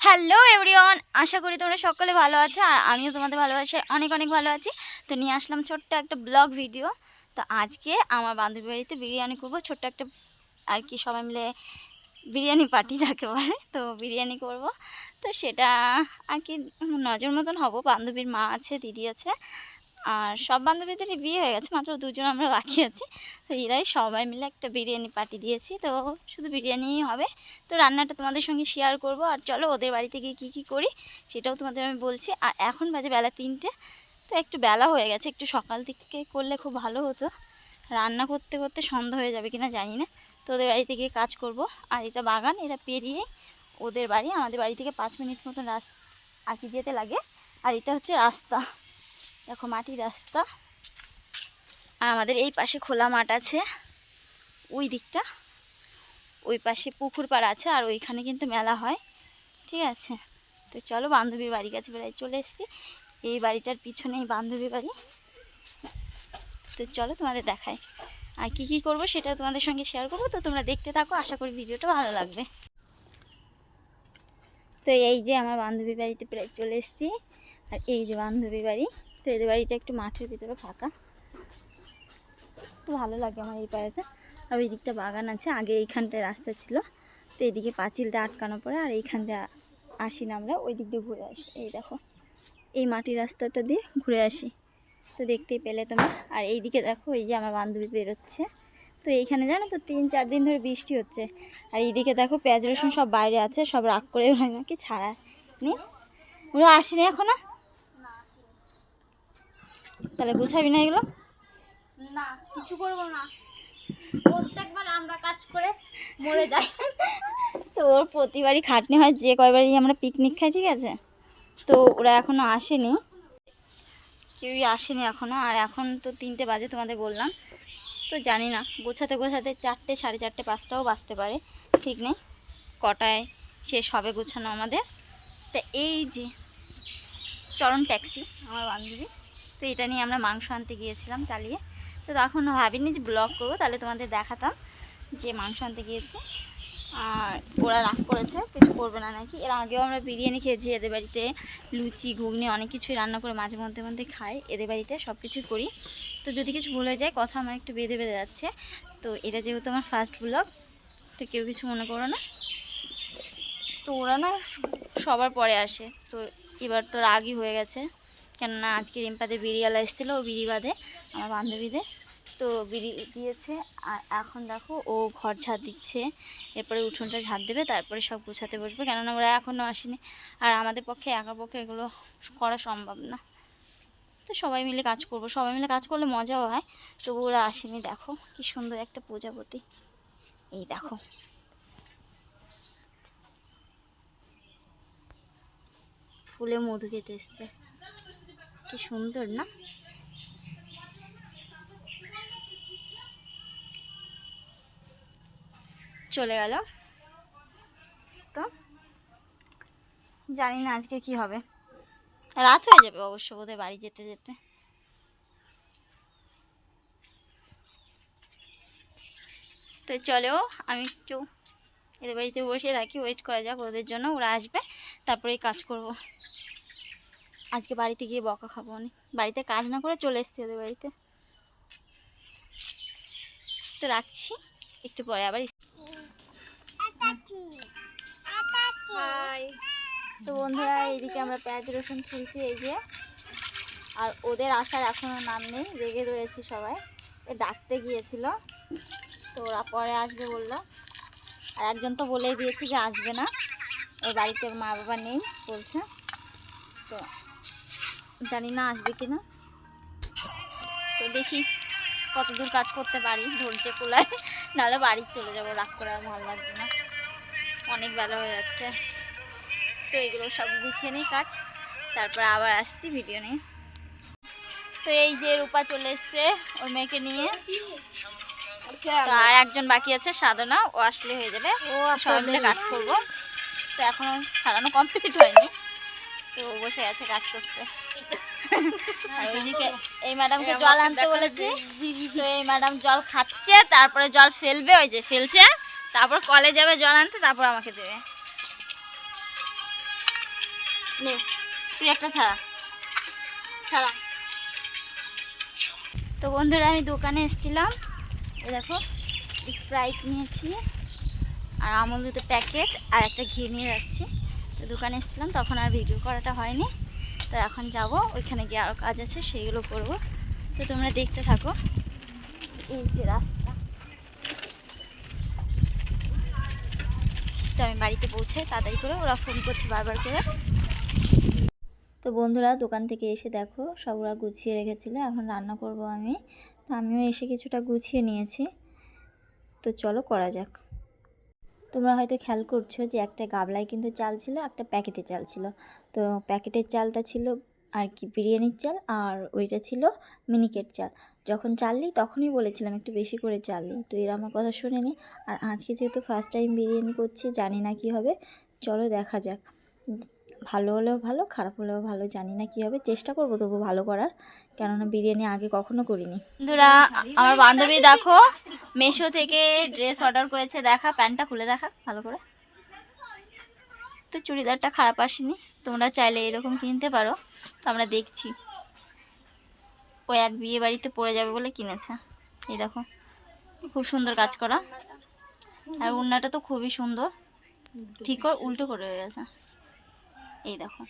Hello everyone আশা করি তোমরা সকলে ভালো আছো, আর আমিও তোমাদের ভালোবাসে অনেক অনেক ভালো আছি। তো নিয়ে আসলাম ছোট্ট একটা ব্লগ ভিডিও। তো আজকে আমার বান্ধবী বাড়িতে বিরিয়ানি করব, ছোট্ট একটা আর কি সবাই মিলে বিরিয়ানি পার্টি যাকে বলে, তো বিরিয়ানি করব। তো সেটা আর কি নজর মতন হব, বান্ধবীর মা আছে, দিদি আছে। আর সব বান্ধবীদেরই বিয়ে হয়ে গেছে, মাত্র দুজন আমরা বাকি আছি। তো এরাই সবাই মিলে একটা বিরিয়ানি পার্টি দিয়েছি। তো শুধু বিরিয়ানিই হবে। তো রান্নাটা তোমাদের সঙ্গে শেয়ার করব। আর চলো ওদের বাড়িতে গিয়ে কী কী করি, সেটাও তোমাদের আমি বলছি। আর এখন বাজে বেলা তিনটে। তো একটু বেলা হয়ে গেছে। একটু সকাল থেকে করলে খুব ভালো হতো। রান্না করতে করতে সন্ধ্যা হয়ে যাবে কিনা জানি না। তো ওদের বাড়িতে গিয়ে কাজ করব। আর এটা বাগান, এটা পেরিয়ে ওদের বাড়ি। আমাদের বাড়ি থেকে পাঁচ মিনিট মতন রাস আর কি যেতে লাগে। আর এটা হচ্ছে রাস্তা। দেখো মাটির রাস্তা। আর আমাদের এই পাশে খোলা মাঠ আছে, ওই দিকটা। ওই পাশে পুকুর পাড় আছে, আর ওইখানে কিন্তু মেলা হয়। ঠিক আছে? তো চলো, বান্ধবীর বাড়ির কাছে বেড়াই, চলে এসছি। এই বাড়িটার পিছনেই বান্ধবীর বাড়ি। তো চলো, তোমাদের দেখাই। আর কি কি করব সেটা তোমাদের সঙ্গে শেয়ার করব। তো তোমরা দেখতে থাকো, আশা করি ভিডিওটা ভালো লাগবে। তো এই যে আমার বান্ধবীর বাড়িতে প্রায় চলে এসছি। আর এই যে বান্ধবী বাড়ি। তো এদের বাড়িটা একটু মাঠের ভিতরে ফাঁকা। তো ভালো লাগে আমার এই পাড়াটা। আর ওই দিকটা বাগান আছে, আগে এইখানটায় রাস্তা ছিল। তো এইদিকে পাঁচিলটা আটকানো পড়ে, আর এইখান দিয়ে আসি না আমরা ওই দিক দিয়ে ঘুরে আসি। এই দেখো, এই মাটির রাস্তাটা দিয়ে ঘুরে আসি। তো দেখতেই পেলে তোমরা। আর এইদিকে দেখো, এই যে আমার বান্ধবী বেরোচ্ছে। তো এইখানে জানো তো, তিন চার দিন ধরে বৃষ্টি হচ্ছে। আর এইদিকে দেখো, পেঁয়াজ রসুন সব বাইরে আছে, সব রাগ করে ওরা নাকি ছাড়া নি ওরা আসেনি এখনও? তাহলে গুছাবি না এগুলো? না কিছু করব না। প্রত্যেকবার আমরা কাজ করে মরে যাই। তো ওর প্রতিবারই খাটনি হয় যে কয়বারই আমরা পিকনিক খাই ঠিক আছে? তো ওরা এখনও আসেনি। কেউই আসেনি এখনও আর এখন তো তিনটে বাজে তোমাদের বললাম। তো জানি না গোছাতে গোছাতে চারটে সাড়ে চারটে পাঁচটাও বাজতে পারে ঠিক নেই? কটায় শেষ হবে গোছানো আমাদের? তা এই যে চরণ ট্যাক্সি আমার বান্ধবী। তো এটা নিয়ে আমরা মাংস আনতে গিয়েছিলাম চালিয়ে। তো তখন ভাবিনি যে ব্লগ করব, তাহলে তোমাদের দেখাতাম যে মাংস আনতে গিয়েছে। আর ওরা রাগ করেছে, কিছু করবে না নাকি? এর আগেও আমরা বিরিয়ানি খেয়েছি, এদের বাড়িতে লুচি, ঘুগনি, অনেক কিছুই রান্না করে মাঝে মধ্যে মধ্যে খাই, এদের বাড়িতে সব কিছুই করি। তো যদি কিছু ভুলে যায়, কথা আমার একটু বেঁধে বেঁধে যাচ্ছে। তো এটা যেহেতু আমার ফার্স্ট ব্লগ তো কেউ কিছু মনে করো না। তো ওরা না সবার পরে আসে, তো এবার তো রাগই হয়ে গেছে। কেননা আজকে রিম্পাদের বিড়িয়ালা এসেছিল বিড়ি বাঁধে, আমার বান্ধবীদের। তো বিড়ি দিয়েছে, আর এখন দেখো ও ঘর ঝাড় দিচ্ছে, এরপরে উঠোনটা ঝাড় দেবে, তারপরে সব গুছাতে বসবে, কেননা ওরা এখনও আসেনি। আর আমাদের পক্ষে একার পক্ষে এগুলো করা সম্ভব না। তো সবাই মিলে কাজ করব, সবাই মিলে কাজ করলে মজাও হয় তবু ওরা আসেনি, দেখো কি সুন্দর একটা প্রজাপতি। এই দেখো। ফুলে মধু খেতে এসছে। কি সুন্দর, না? চলে গেল। তো জানি না আজকে কি হবে। রাত হয়ে যাবে অবশ্য বোধহয় বাড়ি যেতে যেতে। তো চলেও আমি একটু এদের বাড়িতে বসে থাকি ওয়েট করা যাক, ওদের জন্য ওরা আসবে, তারপরে কাজ করব। আজকে বাড়িতে গিয়ে বকা খাব অনেক বাড়িতে কাজ না করে চলে এসছি ওদের বাড়িতে। তো রাখছি একটু পরে আবার তো বন্ধুরা এইদিকে আমরা পেঁয়াজ রসুন ছুলছি এই যে। আর ওদের আসার এখনও নাম নেই রেগে রয়েছে সবাই। এ ডাকতে গিয়েছিল তো ওরা পরে আসবে বলল। আর একজন তো বলেই দিয়েছে যে আসবে না। ওর বাড়িতে মা বাবা নেই বলছে। তো জানি না আসবে কি না তো দেখি কতদূর কাজ করতে পারি ধৈর্য কুলায়। নাহলে বাড়ি চলে যাব রাগ করে আর ভালো লাগছে না। অনেক বেলা হয়ে যাচ্ছে। তো এগুলো সব গুছিয়ে নিই কাজ। তারপর আবার আসছি ভিডিও নিয়ে। তো এই যে রূপা চলে এসছে ওর মেয়েকে নিয়ে। তো আর একজন বাকি আছে সাধনা। ও আসলে হয়ে যাবে। ও সবাই মিলে কাজ করব। তো এখনও ছাড়ানো কমপ্লিট হয়নি। তো ও বসে আছে কাজ করতে। আর ওইদিকে এই ম্যাডামকে জল আনতে বলেছি। তো এই ম্যাডাম জল খাচ্ছে তারপরে জল ফেলবে ওই যে ফেলছে। তারপর কলে যাবে জল আনতে তারপর আমাকে দেবে। নে তুই একটা ছাড়া। ছাড়া। তো বন্ধুরা আমি দোকানে এসেছিলাম। এই দেখো স্প্রাইট নিয়েছি। আর আমুল দুটো প্যাকেট আর একটা ঘি নিয়ে যাচ্ছি। দোকানে এসেছিলাম, তখন আর ভিডিও করাটা হয়নি। তো এখন যাব, ওইখানে গিয়ে আরও কাজ আছে, সেইগুলো করব। তো তোমরা দেখতে থাকো। এই যে রাস্তা। তো আমি বাড়িতে পৌঁছে তাড়াতাড়ি করে ওরা ফোন করছে বারবার করে। তো বন্ধুরা, দোকান থেকে এসে দেখো, সব ওরা গুছিয়ে রেখেছিল, এখন রান্না করব আমি। তো আমিও এসে কিছুটা গুছিয়ে নিয়েছি। তো চলো করা যাক। তোমরা হয়তো খেয়াল করছ যে একটা গাবলায় কিন্তু চাল ছিল, একটা প্যাকেটে চাল ছিল। তো প্যাকেটের চালটা ছিল আর কি, বিরিয়ানির চাল আর ওইটা ছিল মিনিকেট চাল। যখন চাললি তখনই বলেছিলাম একটু বেশি করে চাললি তো এরা আমার কথা শোনেনি। আর আজকে যেহেতু ফার্স্ট টাইম বিরিয়ানি করছি, জানি না কি হবে। চলো দেখা যাক। ভালো হলেও ভালো, খারাপ হলেও ভালো, জানি না কি হবে, চেষ্টা করব তবু ভালো করার। কেননা বিরিয়ানি আগে কখনো করিনি। বন্ধুরা, আমার বান্ধবী দেখো, মেশো থেকে ড্রেস অর্ডার করেছে, দেখা, প্যান্টটা খুলে দেখা, ভালো করে। তো চুড়িদারটা খারাপ আসেনি, তোমরা চাইলে এরকম কিনতে পারো, তো আমরা দেখছি। ও এক বিয়ে বাড়িতে পড়ে যাবে বলে কিনেছে। এই দেখো, খুব সুন্দর কাজ করা। আর উন্নাটা তো খুবই সুন্দর, ঠিক করে উল্টো করে হয়ে গেছে। এই দেখো।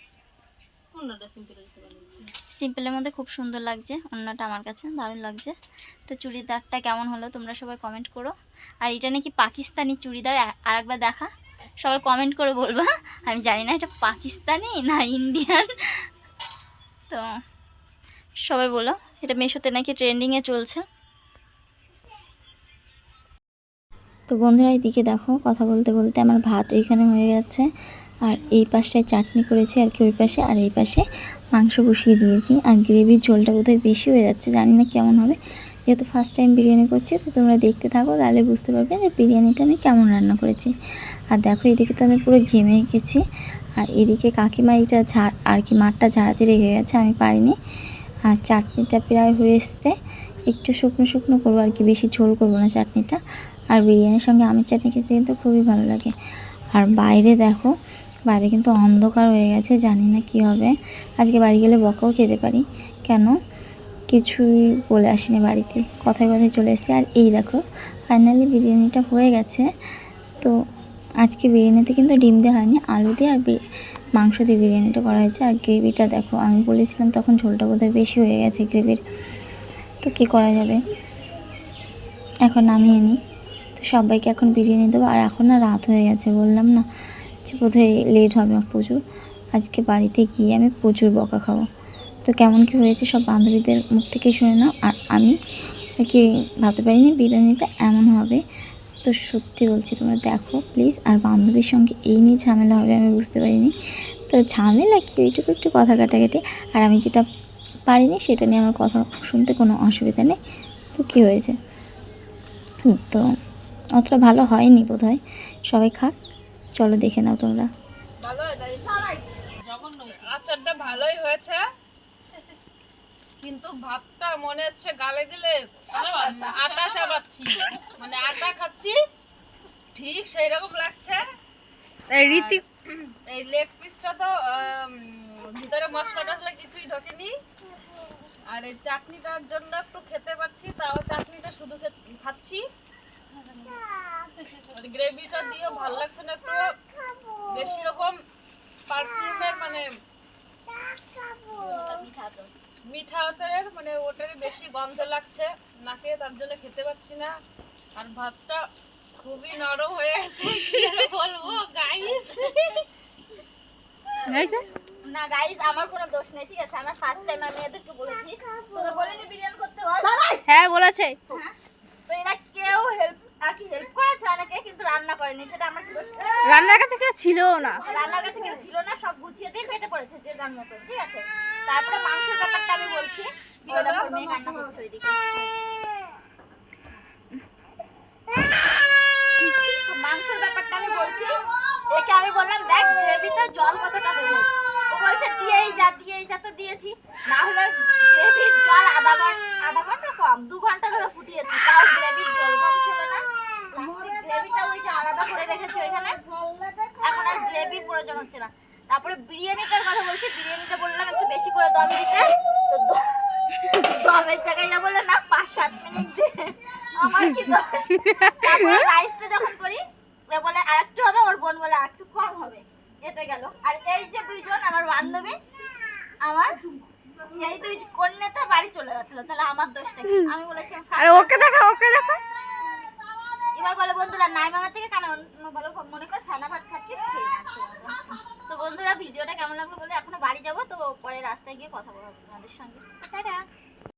সিম্পলের মধ্যে খুব সুন্দর লাগছে অন্যটা আমার কাছে দারুণ লাগছে। তো চুড়িদারটা কেমন হলো তোমরা সবাই কমেন্ট করো। আর এটা নাকি পাকিস্তানি চুড়িদার আর একবার দেখা। সবাই কমেন্ট করে বলবা আমি জানি না এটা পাকিস্তানি না ইন্ডিয়ান। তো সবাই বলো এটা মেশোতে নাকি ট্রেন্ডিংয়ে চলছে। তো বন্ধুরা এইদিকে দেখো কথা বলতে বলতে আমার ভাত এখানে হয়ে গেছে। আর এই পাশটায় চাটনি করেছি আর কি, ওই পাশে, আর এই পাশে মাংস বসিয়ে দিয়েছি। আর গ্রেভির ঝোলটা বোধহয় বেশি হয়ে যাচ্ছে, জানি না কেমন হবে। যেহেতু ফার্স্ট টাইম বিরিয়ানি করছি, তো তোমরা দেখতে থাকো, তাহলে বুঝতে পারবে যে বিরিয়ানিটা আমি কেমন রান্না করেছি। আর দেখো, এদিকে তো আমি পুরো ঘেমে গেছি। আর এদিকে কাকিমা এটা ঝাড়, আর কি মাঠটা ঝাড়াতে রেখে গেছে, আমি পারিনি। আর চাটনিটা প্রায় হয়ে এসছে। একটু শুকনো শুকনো করব আর কি, বেশি ঝোল করব না চাটনিটা। আর বিরিয়ানির সঙ্গে আমের চাটনি খেতে কিন্তু খুবই ভালো লাগে। আর বাইরে দেখো বাইরে কিন্তু অন্ধকার হয়ে গেছে, জানি না কি হবে। আজকে বাড়ি গেলে বকাও খেতে পারি। কেন? কিছুই বলে আসিনি বাড়িতে। কথায় কথায় চলে এসেছি। আর এই দেখো ফাইনালি বিরিয়ানিটা হয়ে গেছে। তো আজকে বিরিয়ানিতে কিন্তু ডিম দেওয়া হয়নি, আলু দিয়ে আর মাংস দিয়ে বিরিয়ানিটা করা হয়েছে। আর গ্রেভিটা দেখো, আমি বলেছিলাম তখন ঝোলটা বোধহয় বেশি হয়ে গেছে গ্রেভির। তো কী করা যাবে? এখন নামিয়ে নিই। তো সবাইকে এখন বিরিয়ানি দেবো। আর এখন না রাত হয়ে গেছে, বললাম না। যে বোধহয় লেট হবে প্রচুর আজকে বাড়িতে গিয়ে আমি প্রচুর বকা খাব। তো কেমন কি হয়েছে সব বান্ধবীদের মুখ থেকে শুনে নাও। আর আমি কি ভাবতে পারিনি বিরিয়ানিটা এমন হবে? তো সত্যি বলছি তোমরা দেখো প্লিজ আর বান্ধবীর সঙ্গে এই নিয়ে ঝামেলা হবে আমি বুঝতে পারিনি। তো ঝামেলা কি? ওইটুকু একটু কথা কাটাকাটি। আর আমি যেটা পারিনি সেটা নিয়ে আমার কথা শুনতে কোনো অসুবিধা নেই। তো কী হয়েছে? তো অতটা ভালো হয়নি বোধ হয় সবাই খাক। চলো দেখে নাও তোমরা। আচারটা ভালোই হয়েছে। কিন্তু ভাতটা মনে হচ্ছে গালে দিলে আটা চাবাচ্ছি। মানে আটা খাচ্ছি ঠিক সেই রকম লাগছে ঋতিক এই লেগ পিসটা তো ভিতরে মশলা টশলা কিছুই ঢোকেনি। আর এই চাটনিটার জন্য একটু খেতে পাচ্ছি তাও চাটনিটা শুধু খে- খাচ্ছি। গ্রেভিটা দিয়েও ভালো লাগছে না একটু। বেশি রকম পারফিউমের মানে মিঠা ওটার মানে ওটার বেশি গন্ধ লাগছে। নাকে তার জন্য খেতে পাচ্ছি না। আর ভাতটা খুবই নরম হয়ে আছে বলব গাইস গাইস না গাইস আমার কোনো দোষ নেই ঠিক আছে? আমার ফার্স্ট টাইম আমি এদেরকে বলেছি। তোদের বলেনি বিরিয়ানি করতে হয় হ্যাঁ বলেছে। তো এরা কেউ হেল্প আর কি হেল্প করেছে? অনেকে কিন্তু রান্না করেনি সেটা আমার কি দোষ রান্নার কাছে কেউ ছিল না। রান্নার কাছে কেউ ছিল না সব গুছিয়ে দিয়ে কেটে পড়েছে যে যার মতো ঠিক আছে? তারপরে মাংসের ব্যাপারটা আমি বলছি। করছে ওইদিকে। মাংসের ব্যাপারটা আমি বলছি। একে আমি বললাম দেখ গ্রেভিতে জল কতটা দেবো? ও বলছে দিয়েই যা দিয়েই যা তো দিয়েছি। না হলে গ্রেভির জল আধা ঘণ্টা আধা ঘণ্টা কম দু ঘণ্টা ধরে ফুটিয়েছি তাও গ্রেভির জল কম ছিল না তারপরে বিরিয়ানিটার কথা বলছি, বিরিয়ানিটা বললাম একটু বেশি করে দম দিতে। তো দমের জায়গায় না বললে না, পাঁচ সাত মিনিট। আমার কি রাইসটা যখন করি বলে আর একটু হবে, ওর বোন বলে একটু কম হবে। আর যে দুইজন, আমার বান্ধবী, আমার এই বাড়ি চলে গেছিল তাহলে আমার দোষটা আমি আরে ওকে দেখা ওকে দেখা। এবার বলো বন্ধুরা নাই মামা থেকে কেন বলো, মনে করো ছানা ভাত খাচ্ছিস। তো বন্ধুরা, ভিডিওটা কেমন লাগল বলে এখনও বাড়ি যাব, তো পরে রাস্তায় গিয়ে কথা বলব তোমাদের সঙ্গে টাটা